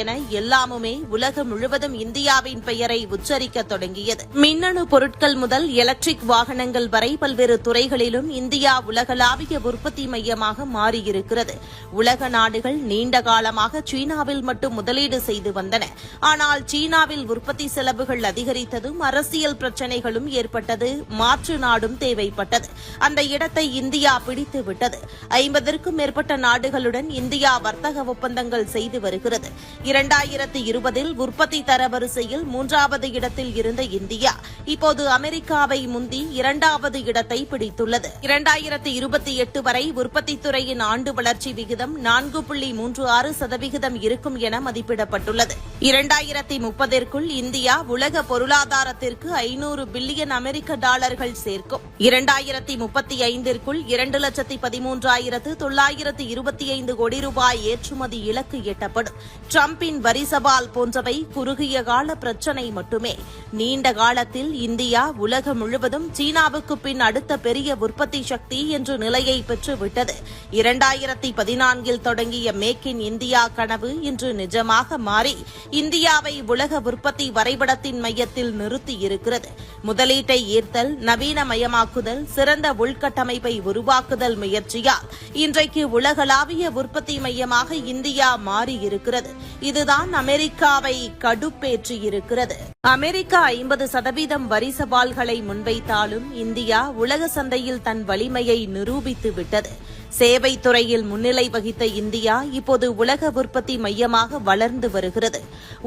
என எல்லாமுமே உலகம் முழுவதும் இந்தியாவின் பெயரை உச்சரிக்க தொடங்கியது. மின்னணு பொருட்கள் முதல் எலக்ட்ரிக் வாகனங்கள் வரை பல்வேறு துறைகளிலும் இந்தியா உலகளாவிய உற்பத்தி மையமாக மாறியிருக்கிறது. உலக நாடுகள் நீண்ட காலமாக சீனாவில் மட்டும் முதலீடு செய்து வந்தன. ஆனால் சீனாவில் உற்பத்தி செலவுகள் அதிகரித்ததும் அரசியல் பிரச்சினைகளும் ஏற்பட்டது. மாற்று நாடும் தேவைப்பட்டது. அந்த இடத்தை இந்தியா பிடித்து விட்டது. ஐம்பதற்கும் மேற்பட்ட நாடுகளுடன் இந்தியா வர்த்தக ஒப்பந்தங்கள் செய்து வருகிறது. இரண்டாயிரத்து இருபதில் உற்பத்தி தரவரிசையில் மூன்றாவது இடத்தில் இருந்த இந்தியா இப்போது அமெரிக்காவை முந்தி இரண்டாவது இடத்தை பிடித்துள்ளது. இரண்டாயிரத்து இருபத்தி எட்டு வரை உற்பத்தி துறையின் ஆண்டு வளர்ச்சி விகிதம் நான்கு புள்ளி மூன்று ஆறு சதவிகிதம் இருக்கும் என மதிப்பிடப்பட்டுள்ளது. இரண்டாயிரத்தி முப்பதிற்குள் இந்தியா உலக பொருளாதாரத்திற்கு ஐநூறு பில்லியன் அமெரிக்க டாலர்கள் சேர்க்கும். இரண்டாயிரத்தி முப்பத்தி ஐந்திற்குள் இரண்டு லட்சத்தி பதிமூன்றாயிரத்து தொள்ளாயிரத்து இருபத்தி ஐந்து கோடி ரூபாய் ஏற்றுமதி இலக்கு எட்டப்படும். ட்ரம்ப் டிரம்பின் வரி சவால் போன்றவை குறுகிய கால பிரச்சினை மட்டுமே. நீண்ட காலத்தில் இந்தியா உலகம் முழுவதும் சீனாவுக்கு பின் அடுத்த பெரிய உற்பத்தி சக்தி என்ற நிலையை பெற்றுவிட்டது. இரண்டாயிரத்தி பதினான்கில் தொடங்கிய மேக் இன் இந்தியா கனவு இன்று நிஜமாக மாறி இந்தியாவை உலக உற்பத்தி வரைபடத்தின் மையத்தில் நிறுத்தியிருக்கிறது. முதலீட்டை ஈர்த்தல் நவீனமயமாக்குதல் சிறந்த உள்கட்டமைப்பை உருவாக்குதல் முயற்சியால் இன்றைக்கு உலகளாவிய உற்பத்தி மையமாக இந்தியா மாறியிருக்கிறது. இதுதான் அமெரிக்காவை கடுப்பேற்றியிருக்கிறது. அமெரிக்கா ஐம்பது சதவீதம் வரி சவால்களை முன்வைத்தாலும் இந்தியா உலக சந்தையில் தன் வலிமையை நிரூபித்து விட்டது சேவை துறையில் முன்னிலை வகித்த இந்தியா இப்போது உலக உற்பத்தி மையமாக வளர்ந்து வருகிறது.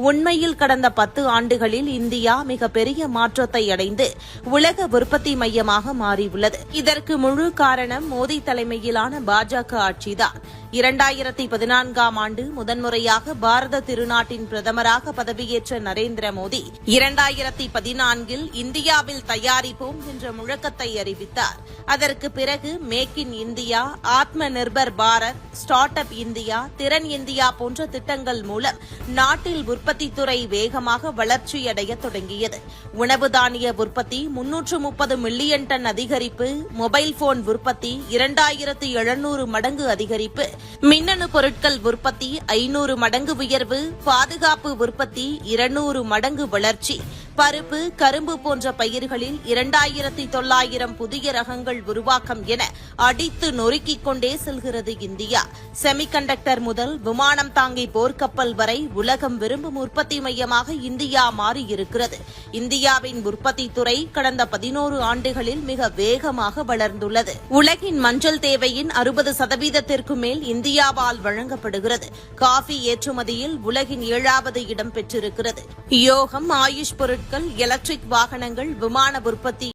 உண்மையில் கடந்த பத்து ஆண்டுகளில் இந்தியா மிகப்பெரிய மாற்றத்தை அடைந்து உலக உற்பத்தி மையமாக மாறியுள்ளது. இதற்கு முழு காரணம் மோடி தலைமையிலான பாஜக ஆட்சிதான். இரண்டாயிரத்தி பதினான்காம் ஆண்டு முதன்முறையாக பாரத திருநாட்டின் பிரதமராக பதவியேற்ற நரேந்திர மோடி இரண்டாயிரத்தி பதினான்கில் இந்தியாவில் தயாரிப்போம் என்ற முழக்கத்தை அறிவித்தார். அதற்கு பிறகு make in India Atmanirbhar Bharat start up India திறன் இந்தியா போன்ற திட்டங்கள் மூலம் நாட்டில் உற்பத்தி துறை வேகமாக வளர்ச்சியடைய தொடங்கியது. உணவு தானிய உற்பத்தி முன்னூற்று முப்பது மில்லியன் டன் அதிகரிப்பு மொபைல் போன் உற்பத்தி இரண்டாயிரத்து எழுநூறு மடங்கு அதிகரிப்பு மின்னணு பொருட்கள் உற்பத்தி ஐநூறு மடங்கு உயர்வு பாதுகாப்பு உற்பத்தி இருநூறு மடங்கு வளர்ச்சி பருப்பு கரும்பு போன்ற பயிர்களில் இரண்டாயிரத்தி தொள்ளாயிரம் புதிய ரகங்கள் உருவாக்கம் என அடித்து நொறுக்கிக் கொண்டே செல்கிறது இந்தியா. செமிகண்டக்டர் முதல் விமானம் தாங்கி போர்க்கப்பல் வரை உலகம் விரும்பும் உற்பத்தி மையமாக இந்தியா மாறியிருக்கிறது. இந்தியாவின் உற்பத்தி துறை கடந்த பதினோரு ஆண்டுகளில் மிக வேகமாக வளர்ந்துள்ளது. உலகின் மஞ்சள் தேவையின் அறுபது சதவீதத்திற்கு மேல் இந்தியாவால் வழங்கப்படுகிறது. காஃபி ஏற்றுமதியில் உலகின் ஏழாவது இடம் பெற்றிருக்கிறது. யோகம் ஆயுஷ் பொருட்கள் எலக்ட்ரிக் வாகனங்கள் விமான உற்பத்தி